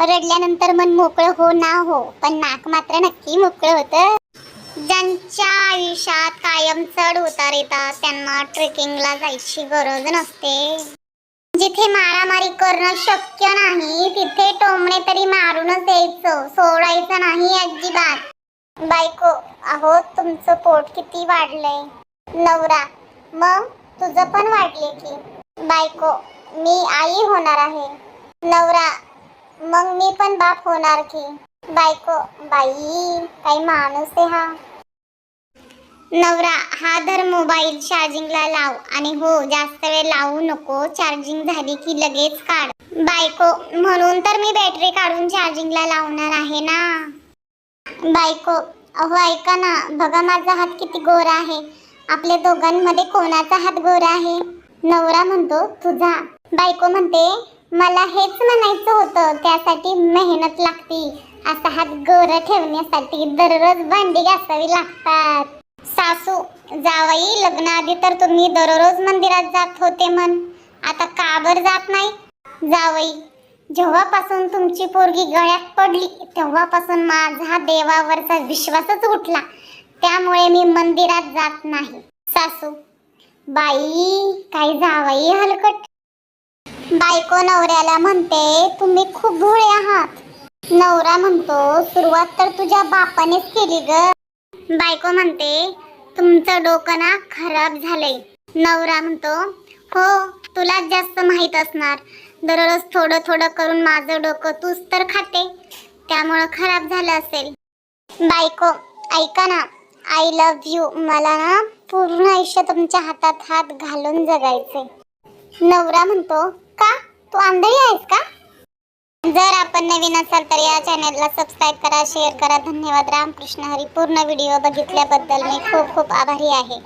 रडल्यानंतर मन मोकळं हो ना हो पण नाक मात्र नक्की मोकळं होतं. ज्यांच्या आयुष्यात कायम चढ उतार येतात त्यांना ट्रेकिंगला जायची गरज नसते. जिथे मारामारी करणं शक्य नाही तिथे टोमणे तरी मारूनच यायचं सोडायचं नाही अजिबात. बायको अहो तुमचं पोट किती वाढलंय. नवरा मग तुझं पण वाढले की. बायको मी आई होणार आहे. नवरा मग मी पण बाप होणार की. बायको बाई काही माणूस आहे हा. नवरा हा धर मोबाईल चार्जिंगला लाव. आणि हो जास्त वेळ लावू नको. चार्जिंग झाली की लगेच काढ. बायको म्हणून तर मी बॅटरी काढून चार्जिंगला लावणार आहे ना. बायको अहो ऐका ना. बघा माझा हात किती गोरा आहे. आपल्या दोघांमध्ये कोणाचा हात गोरा आहे? नवरा म्हणतो तुझा. बायको म्हणते मला हेच म्हणायचं होतं त्यासाठी मेहनत लागते. असा हात गोरा ठेवण्यासाठी दररोज भांडी घासावी लागतात. सासू जावई लग्नाआधी तर तुम्ही दररोज मंदिरात जात होते म्हण. आता का बर जात नाही? जावई जेव्हापासून तुमची पोरगी गळ्यात पडली तेव्हापासून माझा देवावरचा विश्वासच उठला. त्यामुळे मी मंदिरात जात नाही. सासू बाई काय जावई हलकट बायको नवऱ्याला म्हणते तुम्ही खूप भोळे आहात. नवरा म्हणतो सुरुवात तर तुझ्या बापानेच केली ग. बायको म्हणते तुमचं डोकं ना खराब झालंय. नवरा म्हणतो हो तुलाच जास्त माहीत असणार. दररोज थोडं थोडं करून माझं डोकं तूच तर खाते. त्यामुळं खराब झालं असेल. बायको ऐका ना आय लव्ह यू मला ना पूर्ण आयुष्य तुमच्या हातात हात घालून जगायचे नवरा म्हणतो तू आंधळी आहेस का? जर आपण नवीन असाल तर या चॅनलला सबस्क्राईब करा शेअर करा. धन्यवाद. रामकृष्ण हरी. पूर्ण व्हिडिओ बघितल्याबद्दल मी खूप खूप आभारी आहे.